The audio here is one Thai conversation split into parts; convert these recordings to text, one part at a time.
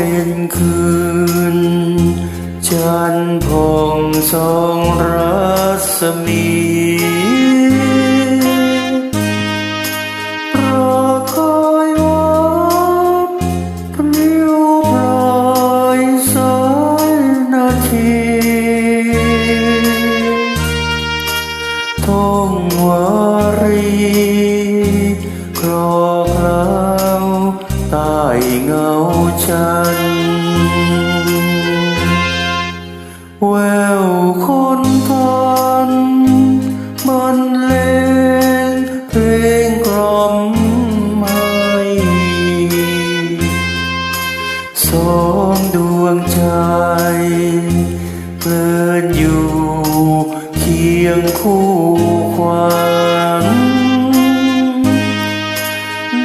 เป็นคืนจันทร์ผ่องสองรัศมีรอคอยวันพลิ้วปลายสายนาทีท่องวารีคลอเคล้าวใต้ สองดวงใจ เพลินอยู่เคียงคู่ความ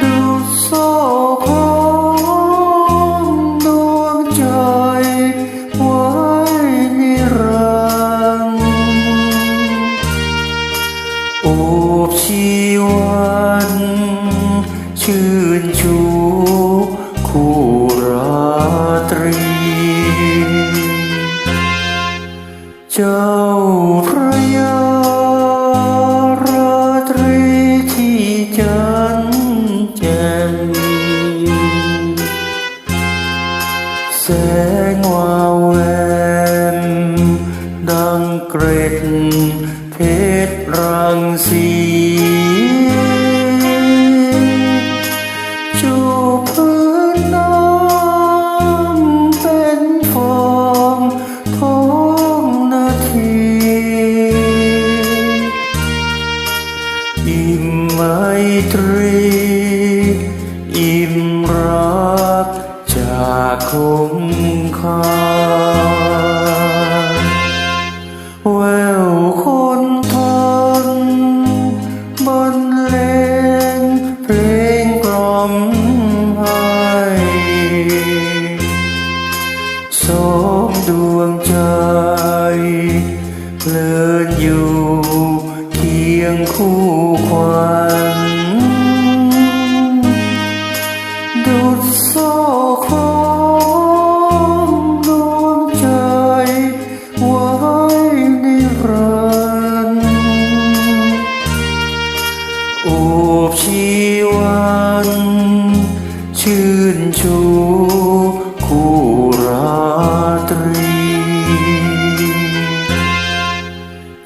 ดูโซ่ของดวงใจ ไว้นิรันดร์โอบชีวัน ชื่นชูคู่รา ตรีเจ้าพระยาราตรีที่จันทร์แจ่มแสงวาวแวมดังเกร็ดเพชรรังสี จากคงคาแววคนทน บนเลงเพลงกล่อมให้สองดวงใจเพลินอยู่เคียงคู่ควัน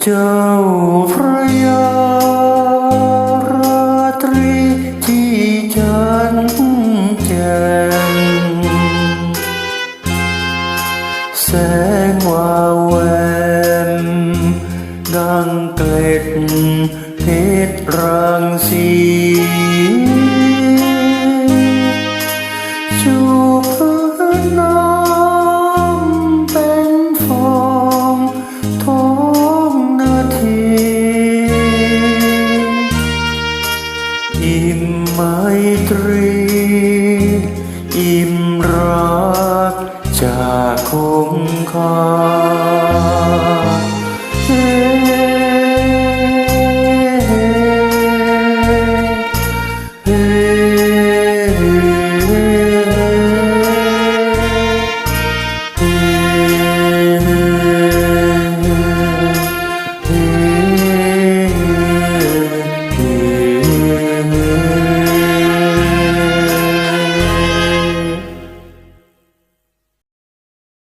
จ้าพระยาราตรีที่จันแจ่มแสงวาวแวมดังเกล็ดเพชรรังสี ตรี อิ่มรักจากคงคา